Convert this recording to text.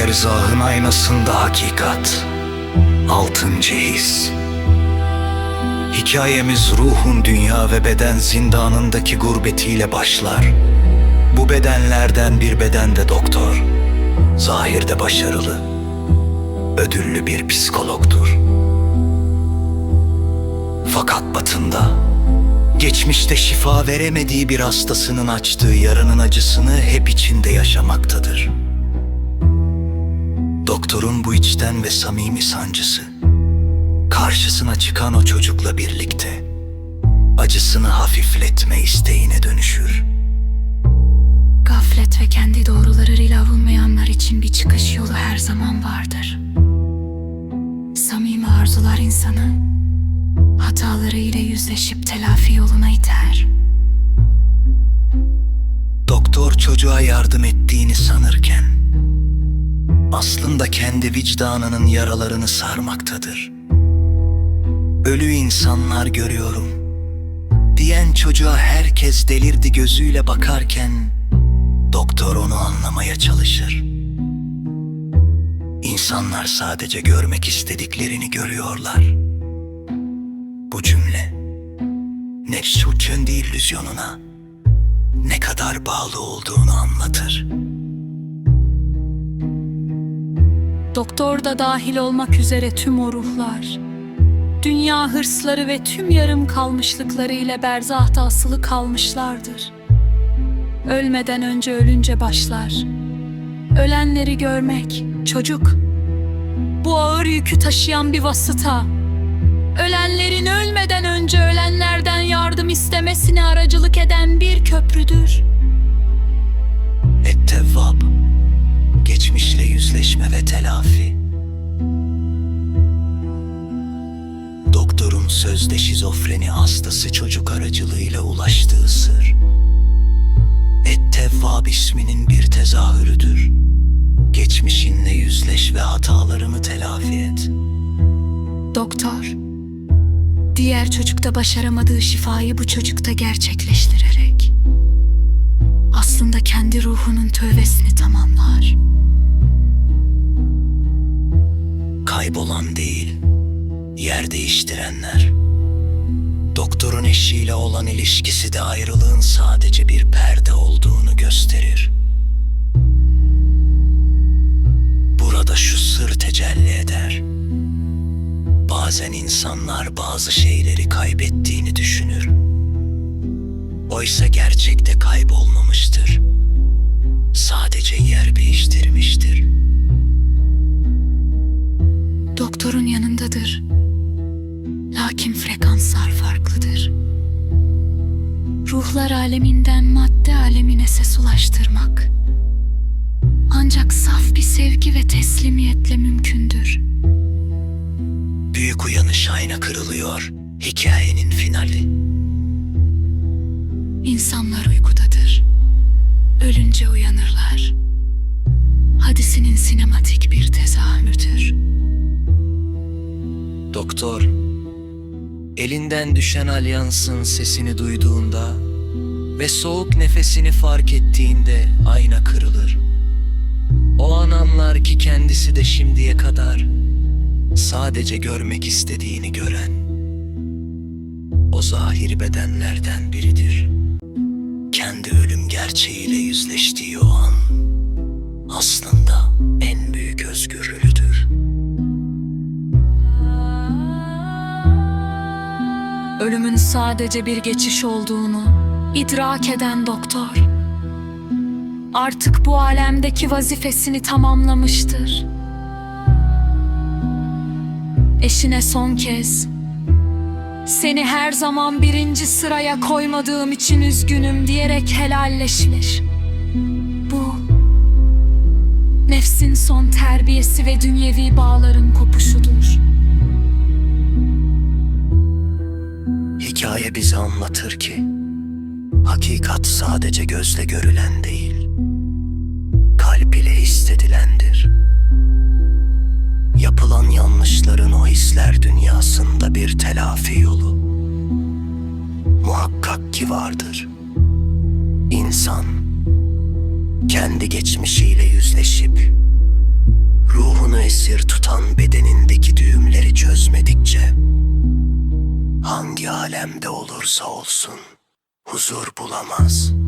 Erzağın aynasında hakikat Altıncı his Hikayemiz ruhun dünya ve beden zindanındaki gurbetiyle başlar. Bu bedenlerden bir bedende doktor. Zahirde başarılı. Ödüllü bir psikologdur. Fakat batında geçmişte şifa veremediği bir hastasının açtığı yaranın acısını hep içinde yaşamaktadır. Doktorun bu içten ve samimi sancısı karşısına çıkan o çocukla birlikte acısını hafifletme isteğine dönüşür. Gaflet ve kendi doğrularıyla avunmayanlar için bir çıkış yolu her zaman vardır. Samimi arzular insanı hatalarıyla yüzleşip telafi yoluna iter. Doktor çocuğa yardım ettiğini sanırken aslında kendi vicdanının yaralarını sarmaktadır. Ölü insanlar görüyorum diyen çocuğa herkes delirdi gözüyle bakarken doktor onu anlamaya çalışır. İnsanlar sadece görmek istediklerini görüyorlar. Bu cümle nefsu kendi illüzyonuna ne kadar bağlı olduğunu anlatır. Doktor da dahil olmak üzere tüm o ruhlar, dünya hırsları ve tüm yarım kalmışlıkları ile berzahta asılı kalmışlardır. Ölmeden önce ölünce başlar. Ölenleri görmek, çocuk. Bu ağır yükü taşıyan bir vasıta. Ölenlerin ölmeden önce ölenlerden yardım istemesine aracılık eden bir köprüdür. Yüzleşme ve telafi. Doktorun sözde şizofreni hastası çocuk aracılığıyla ulaştığı sır. Ettevvab isminin bir tezahürüdür. Geçmişinle yüzleş ve hatalarını telafi et. Doktor, diğer çocukta başaramadığı şifayı bu çocukta gerçekleştirerek aslında kendi ruhunun tövbesini tamamlar. Kaybolan değil, yer değiştirenler. Doktorun eşiyle olan ilişkisi de ayrılığın sadece bir perde olduğunu gösterir. Burada şu sır tecelli eder. Bazen insanlar bazı şeyleri kaybettiğini düşünür. Oysa gerçekte kaybolmamıştır. Sadece yer değiştirmiştir. Doktorun yanındadır. Lakin frekanslar farklıdır. Ruhlar aleminden madde alemine ses ulaştırmak ancak saf bir sevgi ve teslimiyetle mümkündür. Büyük uyanış ayna kırılıyor. Hikayenin finali. İnsanlar uykudadır. Ölünce uyanırlar. Hadisinin sinematik bir tezahürüdür. Doktor, elinden düşen alyansın sesini duyduğunda ve soğuk nefesini fark ettiğinde ayna kırılır. O an anlar ki kendisi de şimdiye kadar sadece görmek istediğini gören o zahiri bedenlerden biridir. Kendi ölüm gerçeğiyle yüzleştiği o an aslında Ölümün sadece bir geçiş olduğunu idrak eden doktor artık bu alemdeki vazifesini tamamlamıştır. Eşine son kez seni her zaman birinci sıraya koymadığım için üzgünüm diyerek helalleşir. Bu nefsin son terbiyesi ve dünyevi bağların kopuşudur. Hikaye bize anlatır ki hakikat sadece gözle görülen değil, kalp ile hissedilendir. Yapılan yanlışların o hisler dünyasında bir telafi yolu. Muhakkak ki vardır. İnsan kendi geçmişiyle yüzleşip Ruhunu esir tutan bedenindeki düğümleri çözmedikçe hangi alemde olursa olsun huzur bulamaz.''